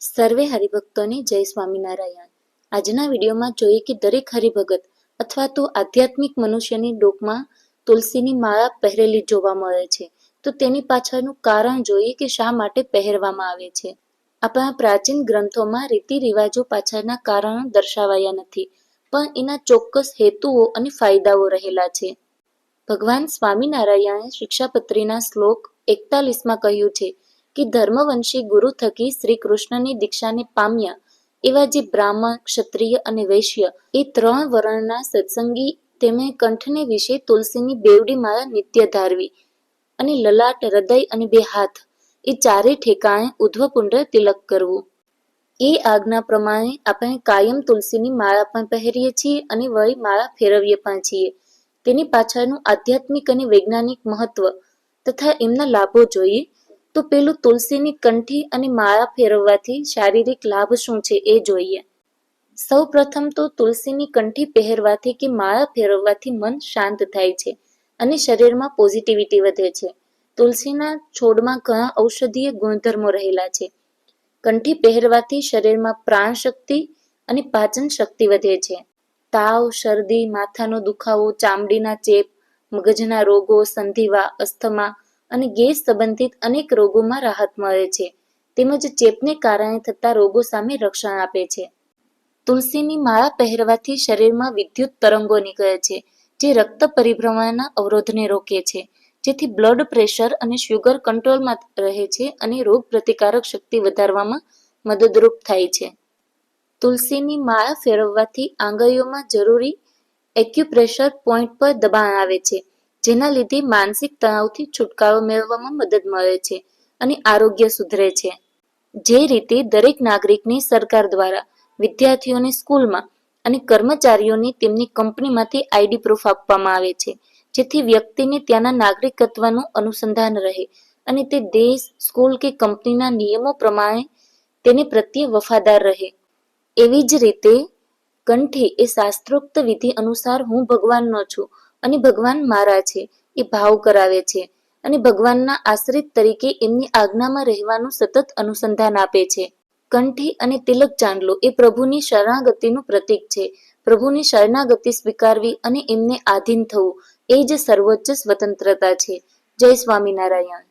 સર્વે હરિભક્તોને જય સ્વામિનારાયણ. આજના વિડીયોમાં જોઈએ કે દરેક હરિભગત અથવા તો આધ્યાત્મિક મનુષ્યની ડોકમાં તુલસીની માળા પહેરેલી જોવા મળે છે. તો તેની પાછળનું કારણ જોઈએ કે શા માટે પહેરવામાં આવે છે. આપણા પ્રાચીન ગ્રંથોમાં રીતિ રિવાજો પાછળના કારણો દર્શાવાયા નથી, પણ એના ચોક્કસ હેતુઓ અને ફાયદાઓ રહેલા છે. ભગવાન સ્વામિનારાયણે શિક્ષાપત્રીના શ્લોક એકતાલીસમાં કહ્યું છે કે ધર્મવંશી ગુરુ થકી શ્રી કૃષ્ણની દીક્ષાને પામ્યા. એવા જે બ્રાહ્મણ, ક્ષત્રિય અને વૈશ્ય, એ ત્રણ વર્ણના સત્સંગી તેમણે કંઠને વિશે તુલસીની બેવડી માળા નિત્ય ધારવી અને લલાટ, હૃદય અને બે હાથ, એ ચારે ઠેકાણે ઉધ્વપુંડ તિલક કરવું. એ આજ્ઞા પ્રમાણે આપણે કાયમ તુલસીની માળા પણ પહેરીએ છીએ અને વળી માળા ફેરવીએ પણ છીએ. તેની પાછળનું આધ્યાત્મિક અને વૈજ્ઞાનિક મહત્વ તથા એમના લાભો જોઈએ તો પેલું તુલસીની કંઠી અને માળા ફેરવવાથી શારીરિક લાભ શું છે એ જોઈએ. સૌ પ્રથમ તો તુલસીની કંઠી પહેરવાથી કે માળા ફેરવવાથી મન શાંત થાય છે અને શરીરમાં પોઝિટિવિટી વધે છે. તુલસીના છોડમાં ઘણા ઔષધીય ગુણધર્મો રહેલા છે. કંઠી પહેરવાથી શરીરમાં પ્રાણ શક્તિ અને પાચન શક્તિ વધે છે. તાવ, શરદી, માથાનો દુખાવો, ચામડીના ચેપ, મગજના રોગો, સંધિવા, અસ્થમા અને ગેસ સંબંધિત અનેક રોગોમાં રાહત મળે છે. તેમજ ચેપને કારણે થતા રોગો સામે રક્ષણ આપે છે. તુલસીની માળા પહેરવાથી શરીરમાં વિદ્યુત તરંગો નીકળે છે, જે રક્ત પરિભ્રમણના અવરોધને રોકે છે. જેથી બ્લડ પ્રેશર અને શુગર કંટ્રોલમાં રહે છે અને રોગ પ્રતિકારક શક્તિ વધારવામાં મદદરૂપ થાય છે. તુલસીની માળા ફેરવવાથી આંગળીઓમાં જરૂરી એક્યુપ્રેશર પોઈન્ટ પર દબાણ આવે છે. જેના લીધે માનસિક તણાવથી છુટકારો મેળવવામાં મદદ મળે છે અને આરોગ્ય સુધરે છે. જે રીતે દરેક નાગરિકને સરકાર દ્વારા વિદ્યાર્થીઓને સ્કૂલમાં અને કર્મચારીઓને તેમની કંપનીમાંથી આઈડી પ્રૂફ આપવામાં આવે છે, જેથી વ્યક્તિને ત્યાંના નાગરિકત્વનું અનુસંધાન રહે અને તે દેશ, સ્કૂલ કે કંપનીના નિયમો પ્રમાણે તેને પ્રત્યે વફાદાર રહે. એવી જ રીતે કંઠી એ શાસ્ત્રોક્ત વિધિ અનુસાર હું ભગવાનનો છું અને ભગવાન મારા છે, એ ભાવ કરાવે છે. અને ભગવાનના આશ્રિત તરીકે એમની આજ્ઞામાં રહેવાનું સતત અનુસંધાન આપે છે. કંઠી અને તિલક ચાંદલો એ પ્રભુની શરણાગતિનું પ્રતીક છે. પ્રભુની શરણાગતિ સ્વીકારવી અને એમને આધીન થવું, એ જ સર્વોચ્ચ સ્વતંત્રતા છે. જય સ્વામિનારાયણ.